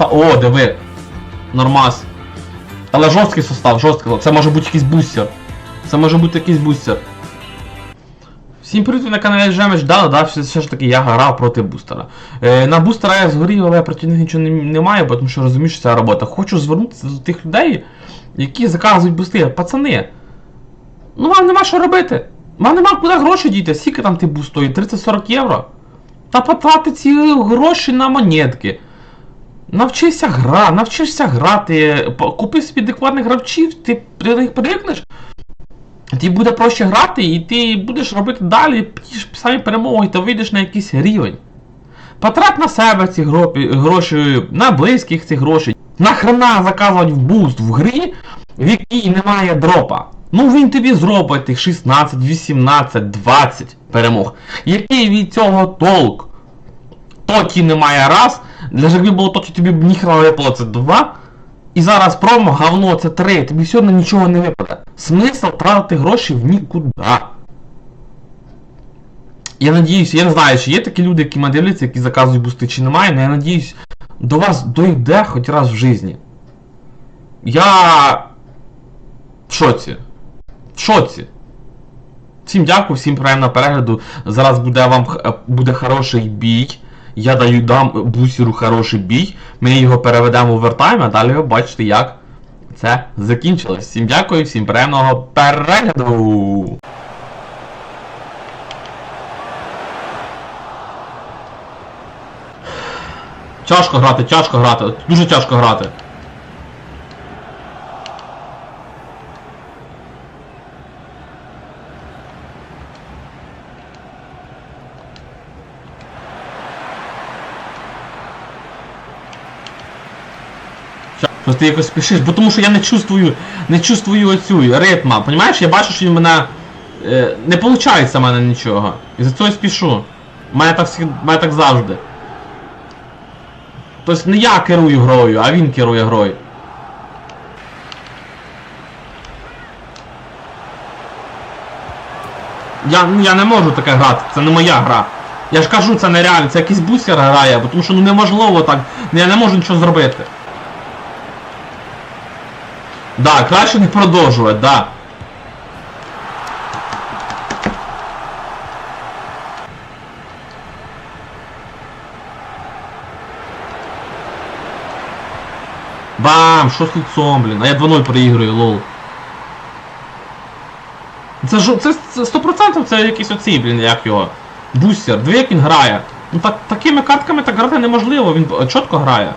О, диви. Нормас. Але жорсткий состав, жорсткий. Це може бути якийсь бустер. Це може бути якийсь бустер. Всім привіт на каналі Жемеш. Да, да, все, ж таки я грав проти бустера. Е, на бустера я згорів, але проти них нічого не, немає, тому що розумію, що це робота. Хочу звернутися до тих людей, які заказують бусти. Пацани, ну вам нема що робити. Вам нема куди гроші діти. Скільки там ти буст стоїть? 30-40 євро? Та потрати ці гроші на монетки. Навчися гра, навчишся грати, купи собі адекватних гравців, ти при них привикнеш. Тобі буде проще грати, і ти будеш робити далі самі перемоги, та вийдеш на якийсь рівень. Потрат на себе ці гроші, на близьких ці гроші. Нахрена заказувати в буст в грі, в якій немає дропа. Ну він тобі зробить тих 16, 18, 20 перемог. Який від цього толк? Тоті немає раз, для якби було тоті, тобі б ніхера не випало це два. І зараз промо, говно це три, тобі все одно нічого не випаде. Смисл тратити гроші в нікуди. Я надіюсь, я не знаю, чи є такі люди, які мене дивляться, які заказують бусти, чи немає, але я надіюсь, до вас дойде хоч раз в житті. Я. В шоці. В шоці. Всім дякую, всім приємного перегляду. Зараз буде вам е, буде хороший бій. Я даю дам бусіру хороший бій. Ми його переведемо в овертайм, а далі ви бачите, як це закінчилось. Всім дякую, всім приємного перегляду. Тяжко грати, тяжко грати, дуже тяжко грати. Щось ти якось спішиш, бо тому що я не чувствую, не чувствую оцю ритма. Понімаєш, я бачу, що в мене е, не виходить в мене нічого. І за цього спішу. У мене так, мене так завжди. Тобто не я керую грою, а він керує грою. Я, ну, я не можу таке грати, це не моя гра. Я ж кажу, це нереально, це якийсь бустер грає, тому що ну неможливо так. ну, Я не можу нічого зробити. Да, краще не продовжувати, да. Бам! Що з лицом, блін? А я 2-0 проігрую, лол. Це ж це, це 100% це якийсь оцей, блін, як його. Бустер. Диви, як він грає. Ну так, такими картками так грати неможливо, він чітко грає.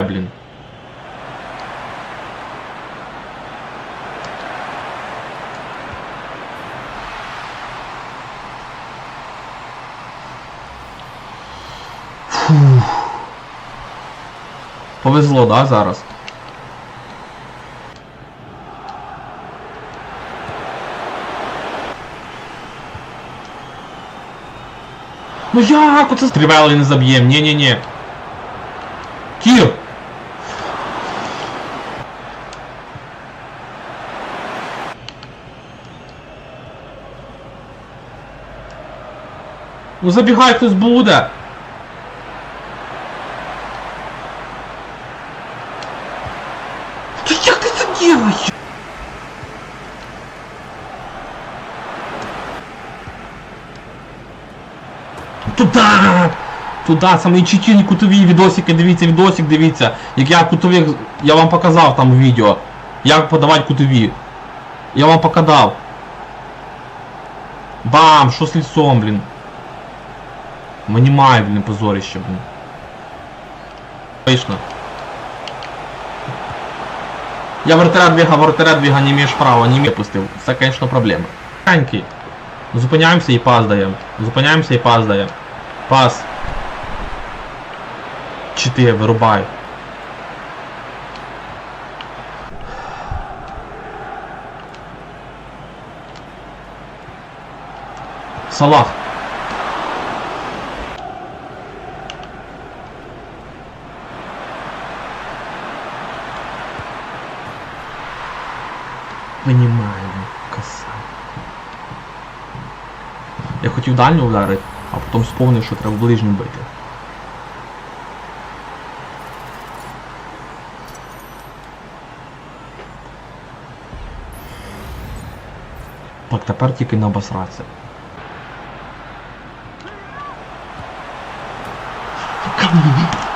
Блін. Фух. Повезло, да, зараз? Ну як оце стрівели не заб'єм? Ні-ні-ні. Кір! Ну забігай хтось буде! Та як ти це делаєш? Туда! Туда, саме читі кутові відосики, дивіться, відосик, дивіться. Як я кутові, я вам показав там в відео. Як подавати кутові. Я вам показав. Бам! Що з лицом, блін? Манімай, блін, позорище, блін. Вийшло. Я вратаря двига, вратаря двига, не имеешь права, не имею пустив. Це, конечно, проблема. Таньки. Зупиняємося і пас даємо. Зупиняємося і пас даємо. Пас. Чити, вирубай. Салах. Винімаємо. Коса. Я хотів дальню ударити, а потім сповнив, що треба ближню бити. Так, тепер тільки на обосратися. Камінь!